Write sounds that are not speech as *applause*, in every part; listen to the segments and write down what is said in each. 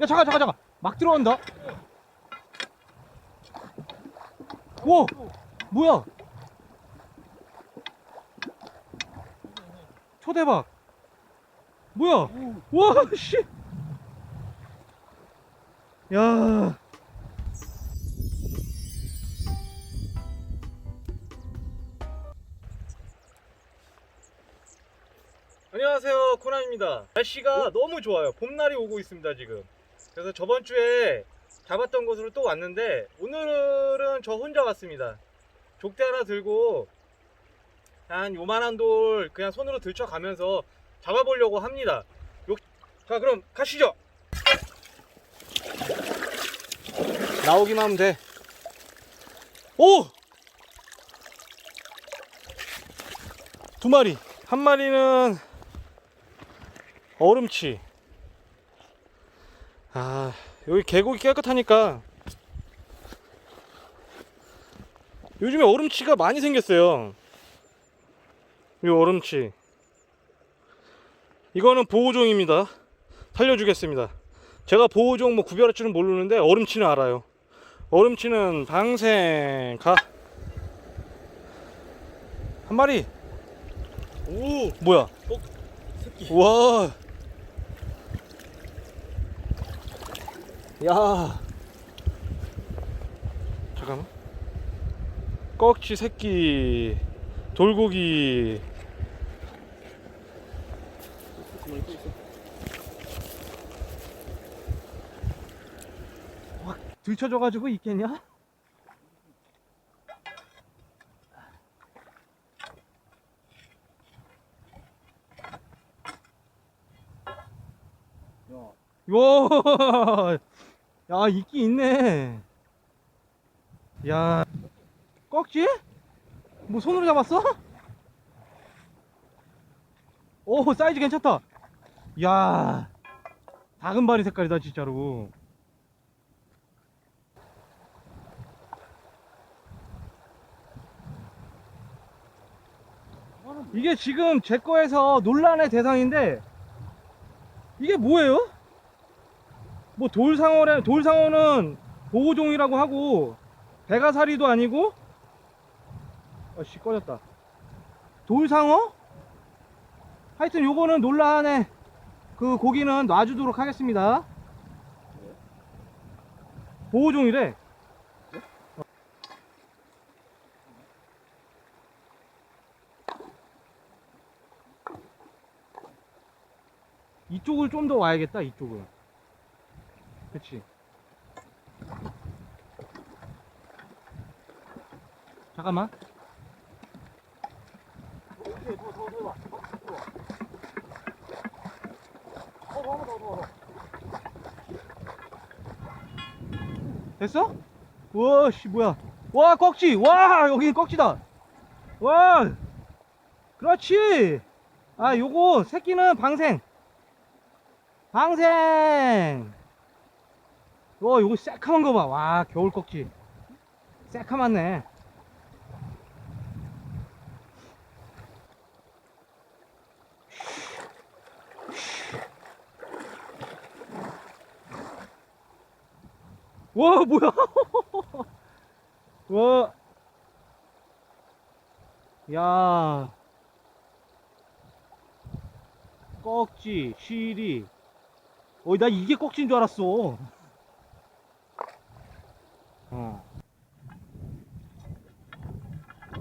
야 잠깐 잠깐 잠깐. 막 들어간다. 오! 뭐야? 초대박. 뭐야? 와씨. 야. 안녕하세요 코난입니다. 날씨가 너무 좋아요. 봄날이 오고 있습니다 지금 그래서 저번 주에 잡았던 곳으로 또 왔는데 오늘은 저 혼자 왔습니다. 족대 하나 들고 한 요만한 돌 그냥 손으로 들쳐가면서 잡아보려고 합니다. 요- 자 그럼 가시죠. 나오기만 하면 돼. 오! 두 마리. 한 마리는 얼음치 아 여기 계곡이 깨끗하니까. 요즘에 얼음치가 많이 생겼어요. 이 얼음치. 이거는 보호종입니다. 살려주겠습니다. 제가 보호종 뭐 구별할 줄은 모르는데 얼음치는 알아요. 얼음치는 방생 가. 한 마리. 오! 뭐야? 새끼. 와. 야. 잠깐만. 꺽치 새끼. 돌고기. 있어 들쳐져가지고 있겠냐? 야 요. 야, 있긴 있네. 야. 꺽지? 뭐 손으로 잡았어? 오, 사이즈 괜찮다. 야. 다금바리 색깔이다, 진짜로. 이게 지금 제 거에서 논란의 대상인데 이게 뭐예요? 뭐 돌상어래 돌상어는 보호종이라고 하고 배가사리도 아니고 아씨 꺼졌다. 돌상어? 하여튼 요거는 논란의 그 고기는 놔주도록 하겠습니다. 보호종이래. 이쪽을 좀 더 와야겠다 이쪽을 그치. 잠깐만. 됐어? 우와 씨 뭐야. 와 꺽지. 와 여기 꺽지다. 와. 그렇지. 아 요거 새끼는 방생. 방생 와 요거 새카만 거 봐. 와 겨울 꺽지 새카맣네. 와 뭐야? *laughs* 와. 야, 꺽지, 시리. 어, 나 이게 꺽지인 줄 알았어. 어.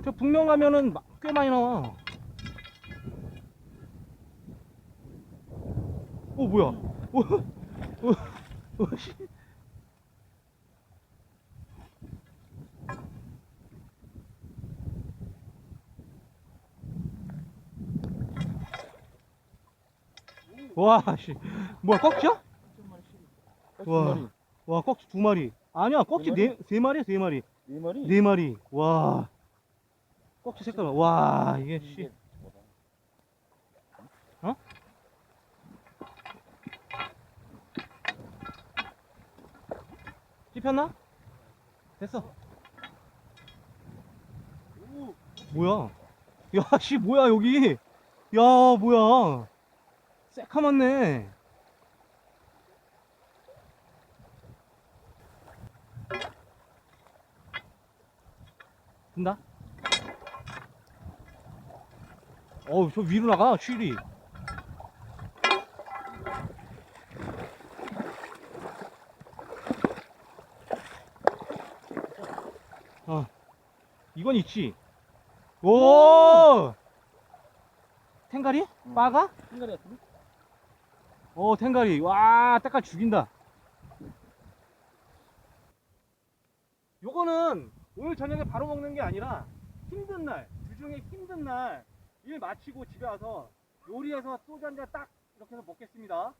저 북면 가면은 마- 꽤 많이 나와. 어, 뭐야? 어, 어, 어, 씨. 와, 씨. 뭐야, 꺽지야? 와, 와, 꺽지 두 마리. 아니야, 꺽지 네 네, 세 마리야, 세 마리. 네 마리 네 마리. 와. 꺽지 색깔 봐. 와, 이게 씨. 어? 찝혔나? 됐어. 뭐야? 야, 씨, 뭐야, 여기? 야, 뭐야? 새카맣네. 된다. 어우, 저 위로 나가, 쉴이. 어, 이건 있지. 오! 탱가리? 빠가? 한가리 같은데? 오, 탱가리. 와, 때깔 죽인다. 요거는 오늘 저녁에 바로 먹는 게 아니라 힘든 날, 주중에 힘든 날, 일 마치고 집에 와서 요리해서 소주 한 잔 딱 이렇게 해서 먹겠습니다.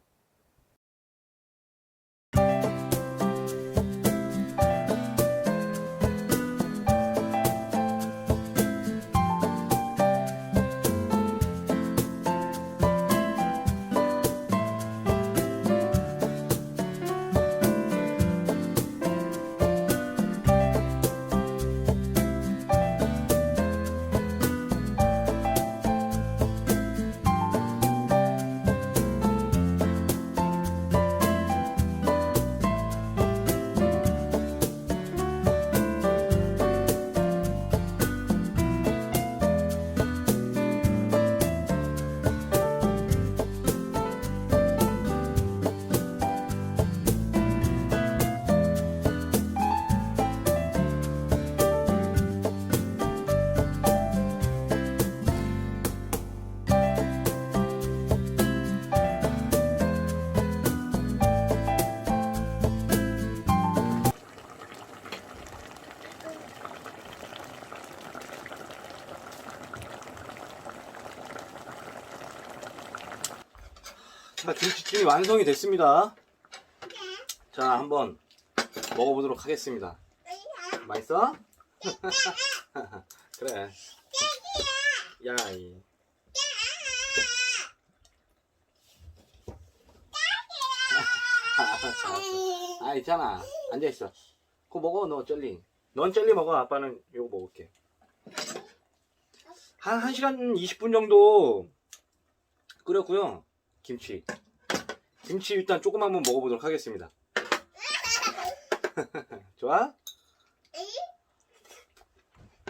자, 김치찜이 완성이 됐습니다. 자, 한번 먹어보도록 하겠습니다. 맛있어? *laughs* 그래. 야, 이. *laughs* 아, 있잖아. 앉아있어. 그거 먹어, 너 젤리. 넌 젤리 먹어. 아빠는 이거 먹을게. 한 1시간 20분 정도 끓였고요. 김치. 김치 일단 조금 한번 먹어보도록 하겠습니다. *laughs* 좋아?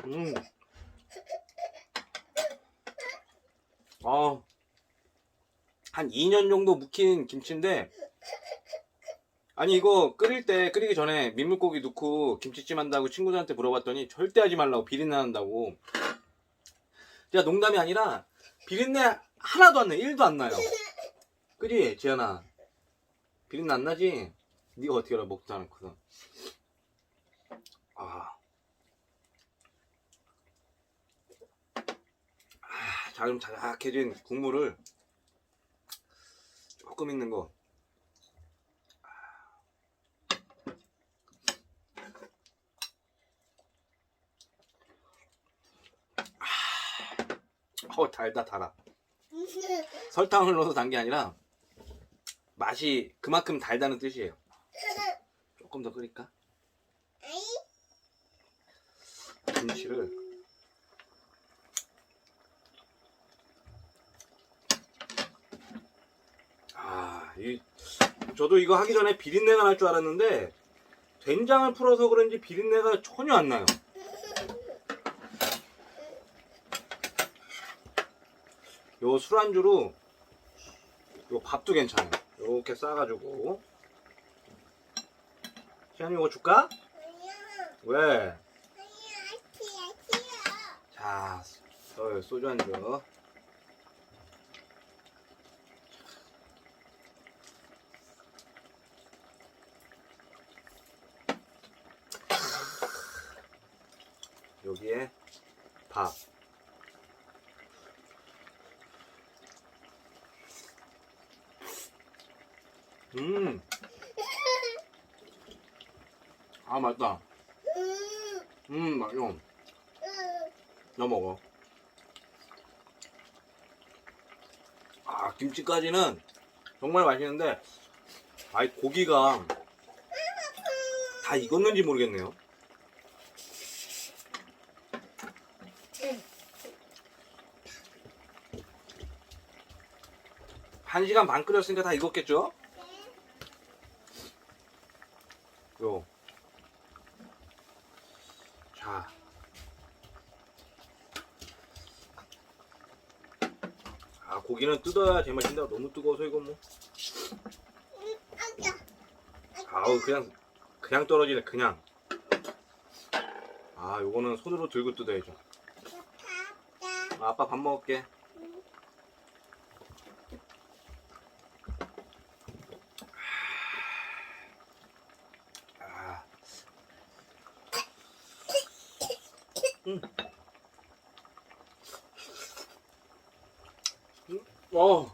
음. 어. 한 2년 정도 묵힌 김치인데, 아니, 이거 끓일 때, 끓이기 전에 민물고기 넣고 김치찜 한다고 친구들한테 물어봤더니 절대 하지 말라고 비린내 난다고. 진짜 농담이 아니라, 비린내 하나도 안 나요. 1도 안 나요. 그지, 지연아? 비린내 안 나지? 네가 어떻게 알아, 먹지도 않거든. 아. 아, 자, 그럼 자작해진 국물을 조금 있는 거. 아, 어, 달다, 달아. 설탕을 넣어서 단 게 아니라 맛이 그만큼 달다는 뜻이에요. 조금 더 끓일까? 김치를 아, 이 저도 이거 하기 전에 비린내가 날 줄 알았는데 된장을 풀어서 그런지 비린내가 전혀 안 나요. 요 술안주로 요 밥도 괜찮아요. 요렇게 싸가지고 시안이 이거 줄까? 왜? 자, 소- 소주 한 잔. 여기에 밥. 음. 아, 맛있다. 음, 맛있어. 너 먹어. 아, 김치까지는 정말 맛있는데, 아이, 고기가 다 익었는지 모르겠네요. 한 시간 반 끓였으니까 다 익었겠죠? 요. 자. 고기는 뜯어야 제맛인데 너무 뜨거워서 이거 뭐. 아우 그냥 그냥 떨어지네 그냥. 아 요거는 손으로 들고 뜯어야죠. 아, 아빠 밥 먹을게 어.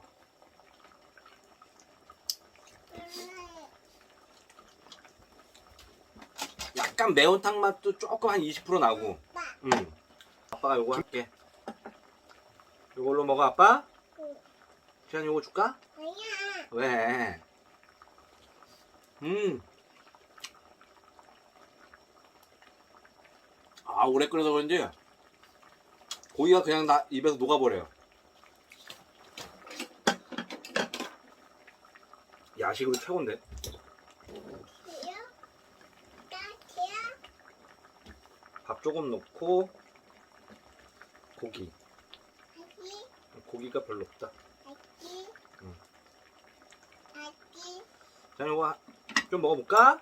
약간 매운탕 맛도 조금 한 20% 나고. 응. 아빠가 요거 할게. 요걸로 먹어 아빠? 시안 요거 줄까? 왜? 음. 아 오래 끓여서 그런지 고기가 그냥 나 입에서 녹아버려요. 야식으로 최고인데. 밥 조금 넣고 고기. 고기가 별로 없다. 자 이거 하- 좀 먹어볼까?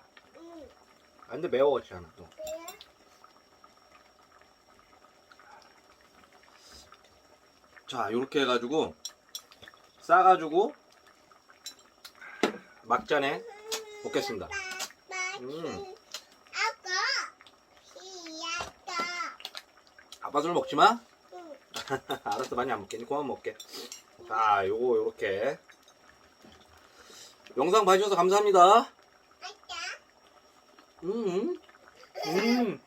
아, 근데 매워 지않아 또. 자 요렇게 해가지고 싸가지고 막잔에 먹겠습니다. 음. 아빠 술 먹지 마. *laughs* 알았어 많이 안 먹겠니? 그만 먹게. 자 요거 요렇게 영상 봐주셔서 감사합니다. 음. 음.